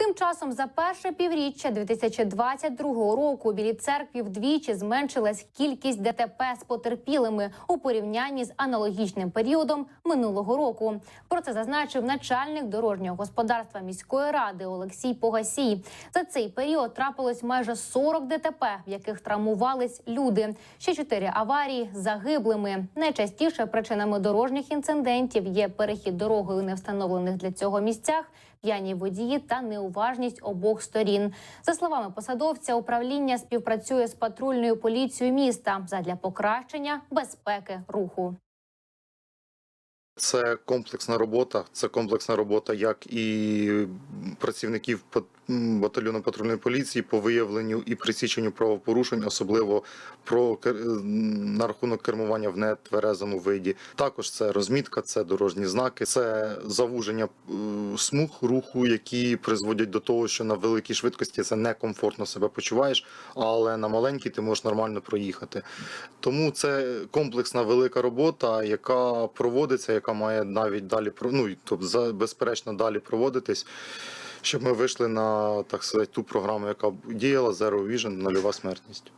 Тим часом за перше півріччя 2022 року у Білій церкві вдвічі зменшилась кількість ДТП з потерпілими у порівнянні з аналогічним періодом минулого року. Про це зазначив начальник дорожнього господарства міської ради Олексій Погасій. За цей період трапилось майже 40 ДТП, в яких травмувались люди. Ще чотири аварії загиблими. Найчастіше причинами дорожніх інцидентів є перехід дорогою у невстановлених для цього місцях, п'яні водії та неуважність обох сторін. За словами посадовця, управління співпрацює з патрульною поліцією міста задля покращення безпеки руху. Це комплексна робота. Це комплексна робота як і працівників батальйону патрульної поліції по виявленню і присіченню правопорушень, особливо про на рахунок кермування в нетверезому виді. Також це розмітка, це дорожні знаки, це завуження е, смуг руху, які призводять до того, що на великій швидкості це некомфортно себе почуваєш, але на маленькій ти можеш нормально проїхати. Тому це комплексна велика робота, яка проводиться, яка має навіть далі ну, тобто, безперечно далі проводитись, щоб ми вийшли на так сказати, ту програму, яка діяла Zero Vision, нульова смертність.